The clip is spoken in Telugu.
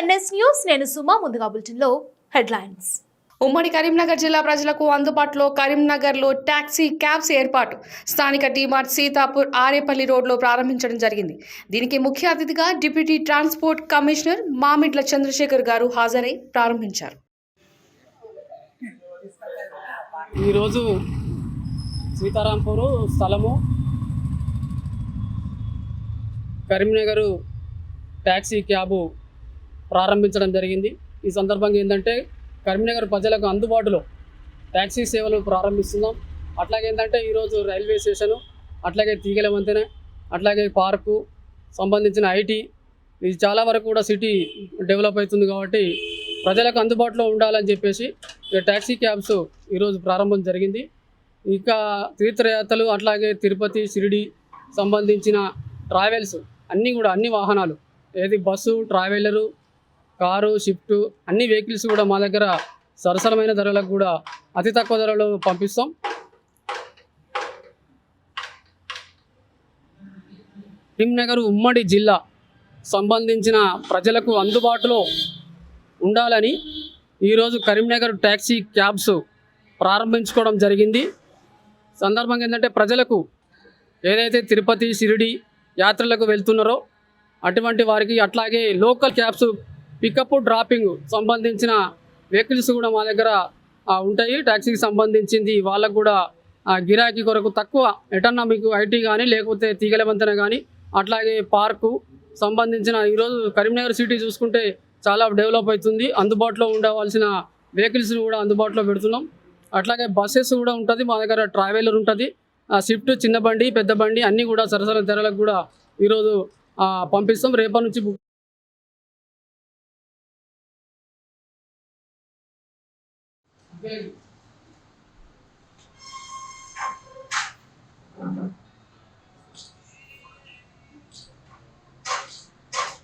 ఎన్ఎస్ న్యూస్ నేను సుమా ముందుగా బులెటిన్లో హెడ్లైన్స్. ఉమ్మడి కరీంనగర్ జిల్లా ప్రజలకు అందుబాటులో కరీంనగర్లో ట్యాక్సీ క్యాబ్స్ ఏర్పాటు. స్థానిక టీమార్ట్ సీతాపూర్ ఆరేపల్లి రోడ్లో ప్రారంభించడం జరిగింది. దీనికి ముఖ్య అతిథిగా deputy transport commissioner Mamidla Chandrashekar గారు హాజరై ప్రారంభించారు. ఈరోజు సీతారాంపూరు స్థలము కరీంనగర్ ట్యాక్సీ క్యాబు ప్రారంభించడం జరిగింది. ఈ సందర్భంగా ఏంటంటే కరీంనగర్ ప్రజలకు అందుబాటులో ట్యాక్సీ సేవలు ప్రారంభిస్తున్నాం. అట్లాగే ఏంటంటే ఈరోజు రైల్వే స్టేషను అట్లాగే తీగల వంతెన అట్లాగే పార్కు సంబంధించిన ఐటీ ఇది చాలా వరకు కూడా సిటీ డెవలప్ అవుతుంది కాబట్టి ప్రజలకు అందుబాటులో ఉండాలని చెప్పేసి ట్యాక్సీ క్యాబ్స్ ఈరోజు ప్రారంభం జరిగింది. ఇంకా తీర్థయాత్రలు అట్లాగే తిరుపతి షిరిడి సంబంధించిన ట్రావెల్స్ అన్నీ కూడా అన్ని వాహనాలు ఏది బస్సు ట్రావెలరు కారు షిఫ్ట్ అన్ని వెహికల్స్ కూడా మా దగ్గర సరసరమైన ధరలకు కూడా అతి తక్కువ ధరలో పంపిస్తాం. కరీంనగర్ ఉమ్మడి జిల్లా సంబంధించిన ప్రజలకు అందుబాటులో ఉండాలని ఈరోజు కరీంనగర్ ట్యాక్సీ క్యాబ్స్ ప్రారంభించుకోవడం జరిగింది. సందర్భంగా ఏంటంటే ప్రజలకు ఏదైతే తిరుపతి షిరిడి యాత్రలకు వెళ్తున్నారో అటువంటి వారికి అట్లాగే లోకల్ క్యాబ్స్ పికప్ డ్రాపింగ్ సంబంధించిన వెహికల్స్ కూడా మా దగ్గర ఉంటాయి. ట్యాక్సీకి సంబంధించింది వాళ్ళకు కూడా గిరాకీ కొరకు తక్కువ. ఎటన్నా మీకు ఐటీ కానీ లేకపోతే తీగల వంతెన కానీ అట్లాగే పార్కు సంబంధించిన ఈరోజు కరీంనగర్ సిటీ చూసుకుంటే చాలా డెవలప్ అవుతుంది. అందుబాటులో ఉండవలసిన వెహికల్స్ని కూడా అందుబాటులో పెడుతున్నాం. అట్లాగే బస్సెస్ కూడా ఉంటుంది. మా దగ్గర ట్రావెలర్ ఉంటుంది. స్విఫ్ట్ చిన్న బండి పెద్ద బండి అన్నీ కూడా సరసర ధరలకు కూడా ఈరోజు పంపిస్తాం. రేపటి నుంచి value